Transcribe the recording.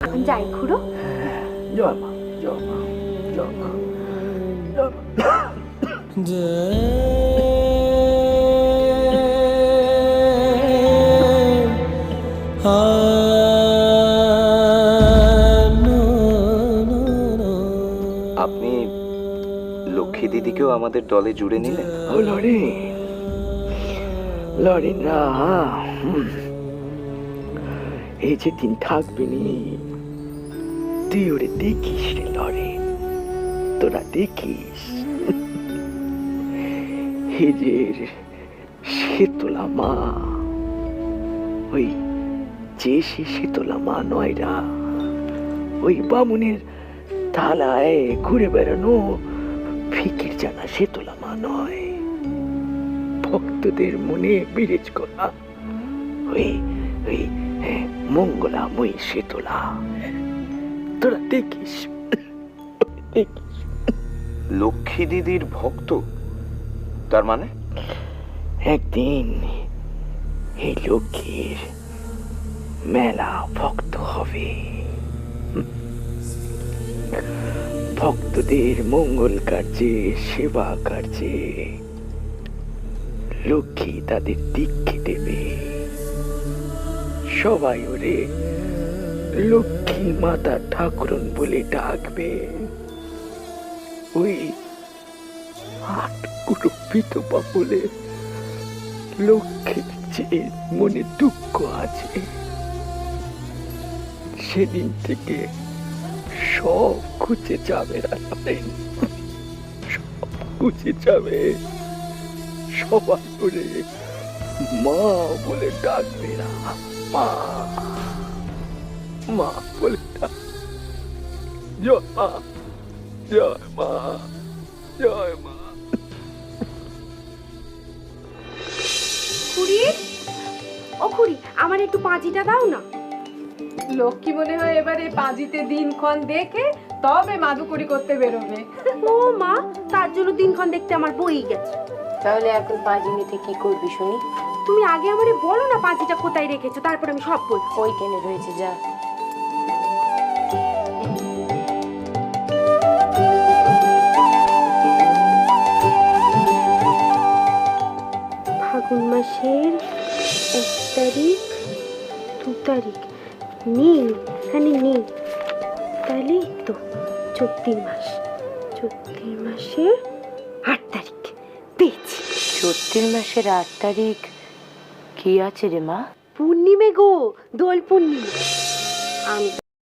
এখন যাই খুড়ো। জয় মা জয় মা জয় মা আপনি লক্ষ্মী দিদিকেও আমাদের দলে জুড়ে নিলেন? ও লরিন লরিন রা এই যে দিন থাকবে নি তুই ওরে দেখিস রে লরিন তোরা দেখিস। হেজের শীতলা মা ওই যে সে শীতলা মা নয়রা ওই বামুনের থালায় ঘুরে বেড়ানো ফিকির জানা শীতলা মা নয়। ভক্তদের মনে বিরেজ করা ওই ওই হ্যাঁ, মঙ্গলাময়ী শীতলা। তোরা দেখিস লক্ষ্মী দিদির ভক্ত? তার মানে? একদিন এই লক্ষ্মীর মেলা ভক্ত হবে। ভক্তদের মঙ্গল কার্যে সেবা কার্যে লক্ষ্মী তাদের দীক্ষে দেবে। সবাই ওরে লক্ষ্মী মাতা ঠাকুরন বলে ডাকবে। ওই আট বিধবা বলে লক্ষ্মীর যে মনে দুঃখ আছে, সেদিন থেকে সব খুঁজে যাবে রাখবেন সব খুঁজে যাবে। সবাই করে মা বলে ডাকবে না মা। মা বলে জয় মা জয় মা জয় মা। খুড়ি? ও খুড়ি আমার একটু পাঁচিটা দাও না। লক্ষ্মী মনে হয় এবারে পাঁজিতে দিনক্ষণ দেখে তবে মাদুকুরি করতে বেরোবে। ও মা তার জন্য দিনক্ষণ দেখতে আমার বই গেছে। তাহলে এখন পাঁজি নিতে কি করবি শুনি? তুমি আগে আমারে বলো না পাঁচিটা কোথায় রেখেছো তারপর আমি সব বলছি। ওই কেনে রয়েছে যা। ফাগুন মাসের এক তারিখ দু তারিখ। নেই এখানে নেই তাহলে তো চৈত্রির মাস। চৈত্রির মাসের আট তারিখ। পেয়েছি। চৈত্রির মাসের আট তারিখ কি আছে রে মা? পূর্ণিমে গো দোল পূর্ণিমা। আমি